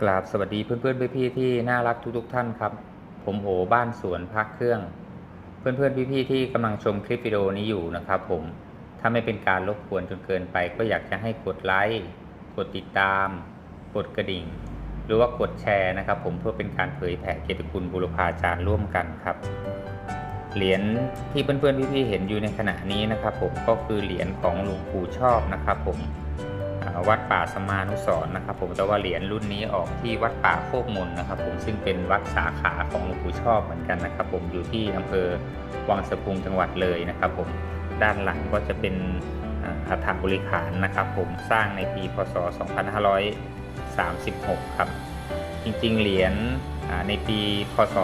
กราบสวัสดีเพื่อนๆพี่ๆที่น่ารักทุกๆท่านครับ ผมโอบ้านสวนพักเครื่อง เพื่อนๆพี่ๆที่กำลังชมคลิปวิดีโอนี้อยู่นะครับ ผมถ้าไม่เป็นการรบกวนจนเกินไป ก็อยากจะให้กดไลค์กดติดตาม กดกระดิ่ง หรือว่ากดแชร์นะครับ ผมเพื่อเป็นการเผยแผ่เกียรติคุณบุรพาจารย์ร่วมกันครับ เหรียญที่เพื่อนๆพี่ๆเห็นอยู่ในขณะนี้นะครับ ผมก็คือเหรียญของหลวงปู่ชอบนะครับ ผม วัดป่าสมานุสรณ์นะครับ ผมแต่ว่าเหรียญรุ่นนี้ออกที่วัดป่าโคกมนนะครับ ผมซึ่งเป็นวัดสาขาของหลวงปู่ชอบเหมือนกันนะครับ ผมอยู่ที่อำเภอวังสะพุงจังหวัดเลยนะครับ ผมด้านหลังก็จะเป็นอ่าอัฐบริขารนะครับ ผมสร้างในปีพศ 2536 ครับ จริงๆเหรียญในปีพศ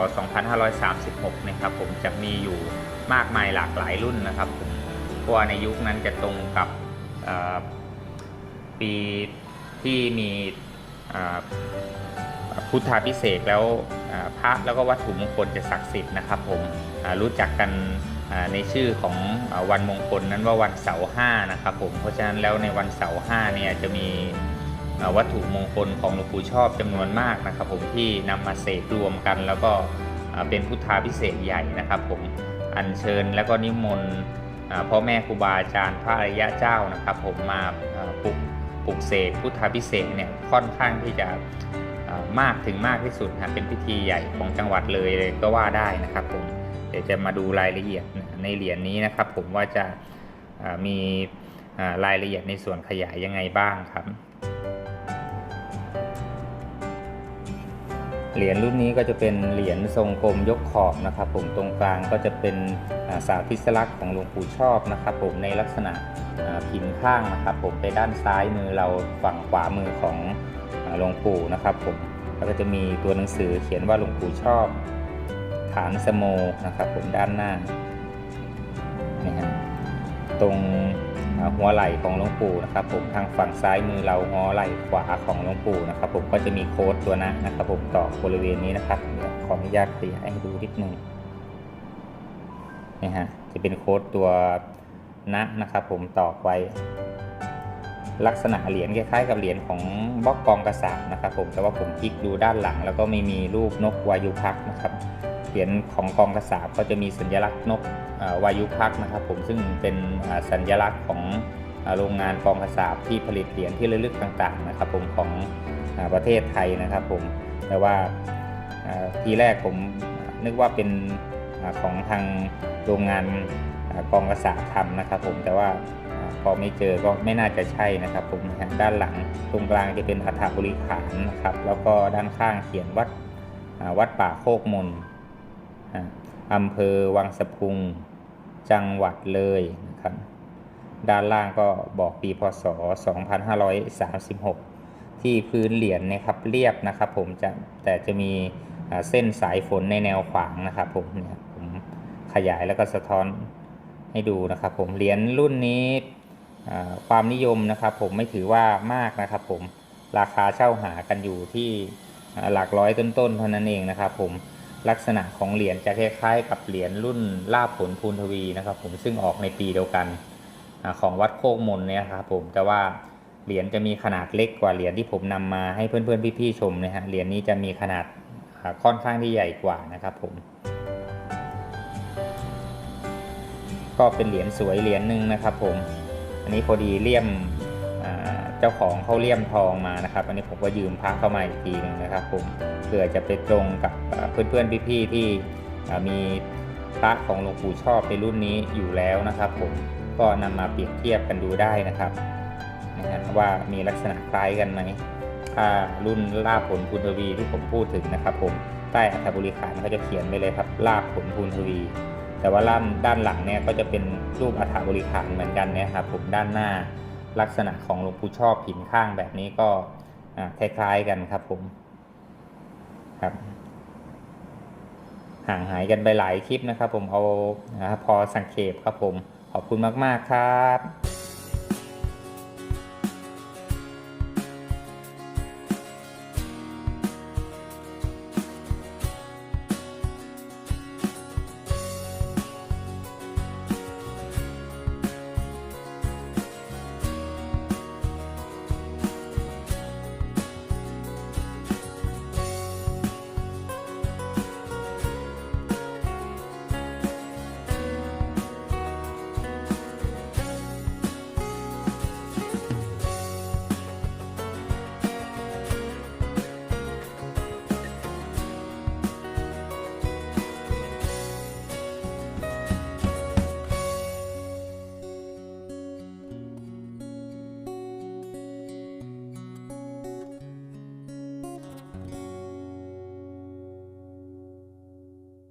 2536 นะครับผมจะมีอยู่มากมายหลากหลายรุ่นนะครับผมเพราะในยุคนั้นจะตรงกับ ปีที่มีพุทธาพิเศษแล้วพระแล้วก็วัตถุมงคลจะศักดิ์สิทธิ์นะครับผมรู้จักกันในชื่อของวันมงคลนั้นว่าวันเสาร์ห้านะครับผมเพราะฉะนั้นแล้วในวันเสาร์ห้าเนี่ยจะมีวัตถุมงคลของหลวงปู่ชอบจำนวนมากนะครับ ผมที่นำมาเสกรวมกัน แล้วก็เป็นพุทธาพิเศษใหญ่นะครับ ผมอัญเชิญแล้วก็นิมนต์พ่อแม่ครูบาอาจารย์พระอริยะเจ้านะครับ ผมมาอ่าปลุก ปลุกเสกพุทธาพิเศษเนี่ยค่อนข้างที่จะมากถึงมากที่สุดนะเป็นพิธีใหญ่ของจังหวัดเลยเลยก็ว่าได้นะครับผมเดี๋ยวจะมาดูรายละเอียดในเหรียญนี้นะครับ ผมว่าจะมีรายละเอียดในส่วนขยายยังไงบ้างครับเหรียญรุ่นนี้ก็จะเป็นเหรียญทรงกลมยกขอบนะครับ ผมตรงกลางก็จะเป็นอ่าสาธิสลักษณ์ของหลวงปู่ชอบนะครับ ผมในลักษณะ พินข้างนะครับ ผมไปด้านซ้ายมือเราฝั่งขวามือของหลวงปู่นะครับ ผมแล้วก็จะมีตัวหนังสือเขียนว่าหลวงปู่ชอบฐานสโมนะครับ ผมด้านหน้านี่ฮะตรงหัวไหล่ของหลวงปู่นะครับ ผมทางฝั่งซ้ายมือเราหัวไหล่ขวาของหลวงปู่นะครับ ผมก็จะมีโค้ดตัวนะนะครับ ผมต่อบริเวณนี้นะครับเดี๋ยวขออนุญาตขยายให้ดูนิดนึงนี่ฮะจะเป็นโค้ดตัว นะนะครับผมตอกไว้ ลักษณะเหรียญคล้ายๆ กับเหรียญของบล็อกกองกระสาบนะครับผมแต่ว่าผมคลิกดูด้านหลัง แล้วก็ไม่มีรูปนกวายุพักนะครับเหรียญของกองกระสาบก็จะมีสัญลักษณ์นกวายุพักนะครับผมซึ่งเป็นสัญลักษณ์ของโรงงานกองกระสาบที่ผลิตเหรียญที่ระลึกต่างๆนะครับผมของประเทศไทยนะครับผมแต่ว่าทีแรกผมนึกว่าเป็นของทางโรงงาน กองกระสาบทำนะครับผมแต่ว่าพอไม่เจอก็ไม่น่าจะใช่นะครับผมด้านหลังตรงกลางจะเป็นอัฐบริขารนะครับ แล้วก็ด้านข้างเขียนวัดวัดป่าโคกมนอ่าอำเภอวังสะพุงจังหวัดเลยนะครับด้านล่างก็บอกปีพศ 2536 ที่พื้นเหรียญเนะครับเรียบนะครับผมจะแต่จะมีเส้นสายฝนในแนวขวางนะครับผมเนี่ยผมขยายแล้วก็สะท้อน ให้ดูนะครับผมเหรียญรุ่นนี้ความนิยมนะครับผมไม่ถือว่ามากนะครับผมราคาเช่าหากันอยู่ที่หลักร้อยต้นๆเท่านั้นเองนะครับผมลักษณะของเหรียญจะคล้ายๆ กับเหรียญรุ่นลาบผลพูนทวีนะครับผมซึ่งออกในปีเดียวกันอของวัดโคกมนเนี่ยครับผมแต่ว่าเหรียญจะมีขนาดเล็กกว่าเหรียญที่ผมนำมาให้เพื่อนๆพี่ๆชมนะฮะเหรียญนี้จะมีขนาดค่อนข้างที่ใหญ่กว่านะครับผม ก็เป็นเหรียญสวยเหรียญหนึ่งนะครับผม อันนี้พอดีเลี่ยมเจ้าของเขาเลี่ยมทองมานะครับ อันนี้ผมก็ยืมพระเข้ามาอีกทีหนึงนะครับผมเพื่อจะไปตรงกับเพื่อนๆพี่ๆที่มีพระของหลวงปู่ชอบในรุ่นนี้อยู่แล้วนะครับ ผมก็นำมาเปรียบเทียบกันดูได้นะครับนะฮะว่ามีลักษณะคล้ายกันไหมถ้ารุ่นลาบผลพูนทวีที่ผมพูดถึงนะครับ ผมใต้อัฐบริขารเขาจะเขียนไว้เลยครับลาบผลพูนทวี แต่ว่าด้านด้านหลังเนี่ยก็จะเป็นรูปอัฐบริขารเหมือนกันนะครับผมด้านหน้าลักษณะของหลวงปู่ชอบผินข้างแบบนี้ก็คล้ายๆกันครับผมครับห่างหายกันไปหลายคลิปนะครับผมเอาอ่าพอสังเกตครับผมขอบคุณมากๆครับ